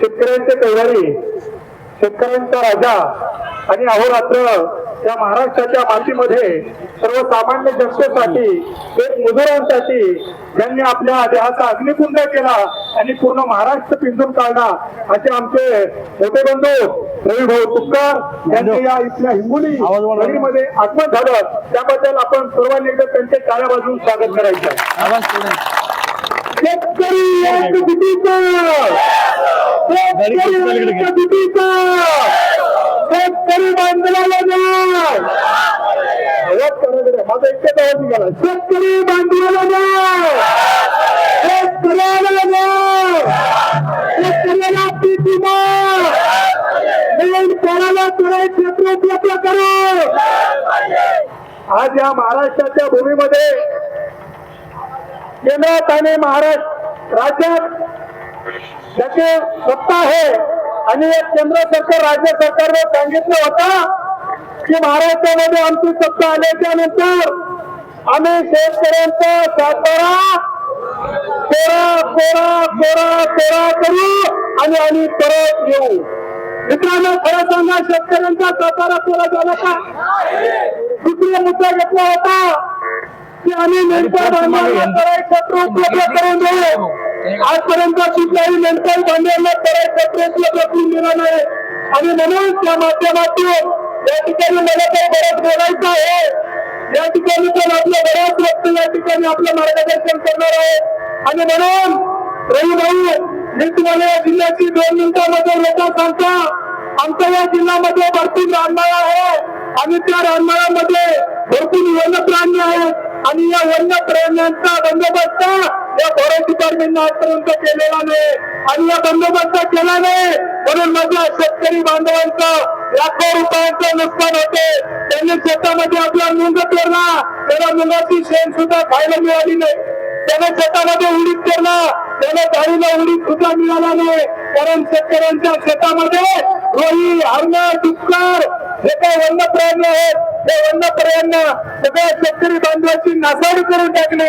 शेतकऱ्यांचे कैवारी शेतकऱ्यांचा राजा आणि अहोरात्र या महाराष्ट्राच्या मातीमध्ये सर्वसामान्य जनतेसाठी एक मजुरांसाठी ज्यांनी आपल्या देहाचा अग्निकुंड केला आणि पूर्ण महाराष्ट्र पिंजून काढला. असे आमचे मोठे बंधू रविभाऊ तुपकर यांचे या इथल्या हिंगोली मध्ये आगमन झालं. त्याबद्दल आपण सर्वांनी एकदा त्यांचे टाळ्या वाजवून स्वागत करायचं. शेतकरी शेतकरी बांधवाला. माझा शेतकरी बांधवाला शेतकऱ्याला शेतकऱ्याला कोणाला तुला क्षेत्र उपलब्ध करो. आज या महाराष्ट्राच्या भूमीमध्ये केंद्रात आणि महाराष्ट्र राज्यात त्याचे सत्ता आहे. आणि केंद्र सरकार राज्य सरकारने सांगितलं होतं की महाराष्ट्रामध्ये आमची सत्ता आल्याच्यानंतर आम्ही शेतकऱ्यांचा सातबारा कोरा कोरा कोरा कोरा करू आणि आम्ही परत येऊ. मित्रांनो खरं सांगा शेतकऱ्यांचा सातारा कोरा झाला का? दुसरा मुद्दा घेतला होता की आम्ही नेमका बांधवांना करायचं उपलब्ध करून देऊ. आजपर्यंत कुठल्याही मेंटल बांधवांना करायचा प्रयत्न करून दिला नाही. आणि म्हणून त्या माध्यमातून या ठिकाणी मला काही बरंच बोलायचं आहे. या ठिकाणी पण आपलं बऱ्याच व्यक्ती या ठिकाणी आपलं मार्गदर्शन करणार आहे आणि म्हणून रवी भाऊ मी तुम्हाला या जिल्ह्याची दोन मिनिटांमध्ये लोक सांगता. आमच्या या जिल्ह्यामध्ये भरपूर रानमाळा आहे. आणि त्या रानमाळामध्ये भरपूर वन्य प्राणी आहेत. आणि या वन्य प्राण्यांचा बंदोबस्त या फॉरेस्ट डिपार्टमेंटने आजपर्यंत केलेला नाही. आणि या बंदोबस्त केला नाही म्हणून माझ्या शेतकरी बांधवांचा लाखो रुपयांचं नुकसान होते. त्यांनी शेतामध्ये आपला मुंग पेरला. त्याला मुंगाची शेण सुद्धा खायला मिळाली नाही. त्याने शेतामध्ये उडीद पेरला. त्याला गाडीला उडीद सुद्धा मिळाला नाही. कारण शेतकऱ्यांच्या शेतामध्ये रोही हरण डुक्कर जे काही वन्य प्राणी आहेत ते वन्य प्राण्यांना सगळ्या शेतकरी बांधवांची नासाडी करून टाकली.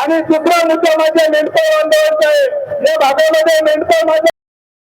आणि दुसरा मुद्दा माझ्या मेंढपाळ बांधवांचा आहे. या भागामध्ये मेंढपाळ माझ्या